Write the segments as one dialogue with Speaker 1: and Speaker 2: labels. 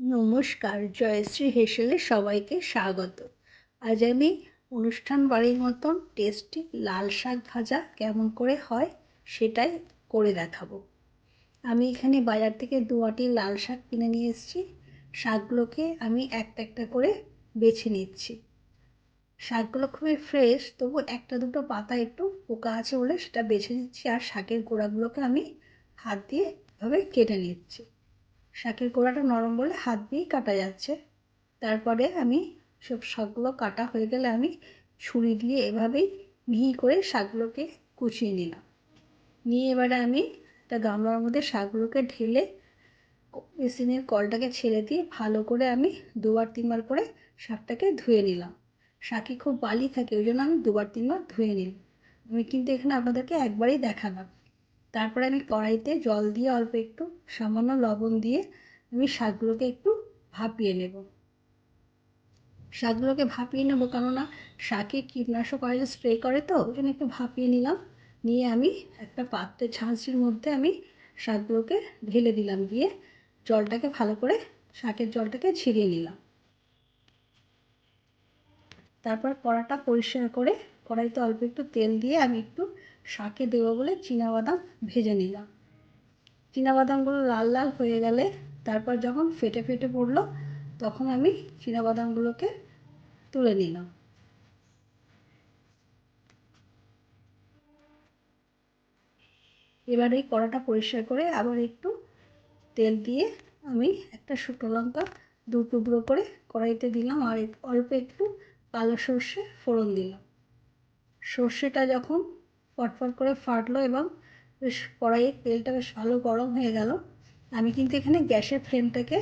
Speaker 1: নমস্কার জয়শ্রী হেসেলে সবাইকে স্বাগত। আজ আমি অনুষ্ঠান বাড়ির মতন টেস্টি লাল শাক ভাজা কেমন করে হয় সেটাই করে দেখাবো। আমি এখানে বাজার থেকে দু আটি লাল শাক কিনে নিয়ে এসেছি। শাকগুলোকে আমি একটা একটা করে বেছে নিচ্ছি। শাকগুলো খুবই ফ্রেশ তবু একটা দুটো পাতা একটু পোকা আছে বলে সেটা বেছে নিচ্ছি আর শাকের গোড়াগুলোকে আমি হাত দিয়ে এভাবে কেটে নিচ্ছি। শাকের গোড়াটা নরম বলে হাত দিয়েই কাটা যাচ্ছে। তারপরে আমি সব শাকগুলো কাটা হয়ে গেলে আমি ছুরি দিয়ে এভাবেই মিহি করে শাকগুলোকে কুচিয়ে নিলাম। নিয়ে এবারে আমি একটা গামলার মধ্যে শাকগুলোকে ঢেলে মেশিনের কলটাকে ছেড়ে দিয়ে ভালো করে আমি দুবার তিনবার করে শাকটাকে ধুয়ে নিলাম। শাকে খুব বালি থাকে, ওই জন্য আমি দুবার তিনবার ধুয়ে নিলাম। আমি কিন্তু এখানে আপনাদেরকে একবারই দেখালাম। তারপরে আমি কড়াইতে জল দিয়ে অল্প একটু সামান্য লবণ দিয়ে আমি শাকগুলোকে একটু ভাপিয়ে নেব। শাকগুলোকে ভাপিয়ে নেব কেননা শাকে কীটনাশক অয়েল স্প্রে করে তো, ওই জন্য একটু ভাপিয়ে নিলাম। নিয়ে আমি একটা পাত্রে ঝাঁঝরির মধ্যে আমি শাকগুলোকে ঢেলে দিলাম দিয়ে জলটাকে ভালো করে শাকের জলটাকে ছিঁড়িয়ে নিলাম। তারপর কড়াটা পরিষ্কার করে কড়াইতে অল্প একটু তেল দিয়ে আমি একটু শাকে দেবো বলে বাদাম ভেজে নিলাম। বাদামগুলো লাল লাল হয়ে গেলে তারপর যখন ফেটে ফেটে পড়ল, তখন আমি বাদামগুলোকে তুলে নিলাম। এবার এই কড়াটা পরিষ্কার করে আবার একটু তেল দিয়ে আমি একটা শুকনো লঙ্কা দু টুকরো করে কড়াইতে দিলাম আর অল্প একটু কালো সর্ষে ফোড়ন দিলাম। সর্ষেটা যখন ফটফট করে ফাটলো এবং বেশ কড়াইয়ের তেলটা বেশ ভালো গরম হয়ে গেল, আমি কিন্তু এখানে গ্যাসের ফ্লেমটাকে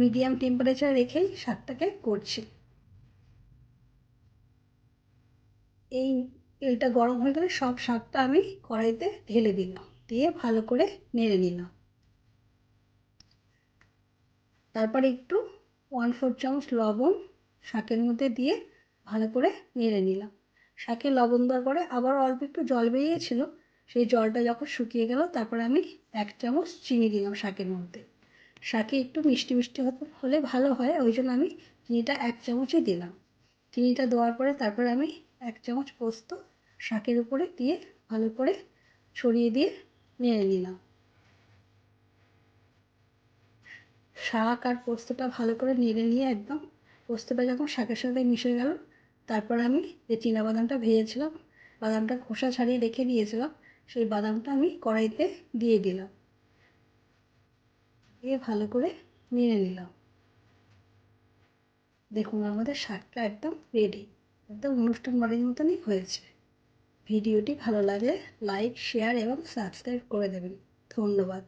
Speaker 1: মিডিয়াম টেম্পারেচার রেখেই শাকটাকে করছি। এই তেলটা গরম হয়ে গেলে সব শাকটা আমি কড়াইতে ঢেলে দিলাম, দিয়ে ভালো করে নেড়ে নিলাম। তারপর একটু ওয়ান ফোর চামচ লবণ শাকের মধ্যে দিয়ে ভালো করে নেড়ে নিলাম। শাকে লবণ দেওয়ার পরে আবার অল্প একটু জল বেরিয়েছিল। সেই জলটা যখন শুকিয়ে গেল, তারপরে আমি এক চামচ চিনি দিলাম শাকের মধ্যে। শাকে একটু মিষ্টি মিষ্টি হতে হলে ভালো হয়, ওই জন্য আমি চিনিটা এক চামচই দিলাম। চিনিটা দেওয়ার পরে তারপরে আমি এক চামচ পোস্ত শাকের উপরে দিয়ে ভালো করে ছড়িয়ে দিয়ে নেড়ে নিলাম। শাক আর পোস্তটা ভালো করে নেড়ে নিয়ে একদম পোস্তটা যখন শাকের সাথে মিশে গেল তারপর আমি যে বাদামটা ভেজেছিলাম, বাদামটা খোসা ছাড়িয়ে রেখে দিয়েছিলাম, সেই বাদামটা আমি কড়াইতে দিয়ে দিলাম। দিয়ে ভালো করে নেড়ে নিলাম। দেখুন, আমাদের শাকটা একদম রেডি একদম অনুষ্ঠান বাড়ির মতনই হয়েছে। ভিডিওটি ভালো লাগলে লাইক শেয়ার এবং সাবস্ক্রাইব করে দেবেন। ধন্যবাদ।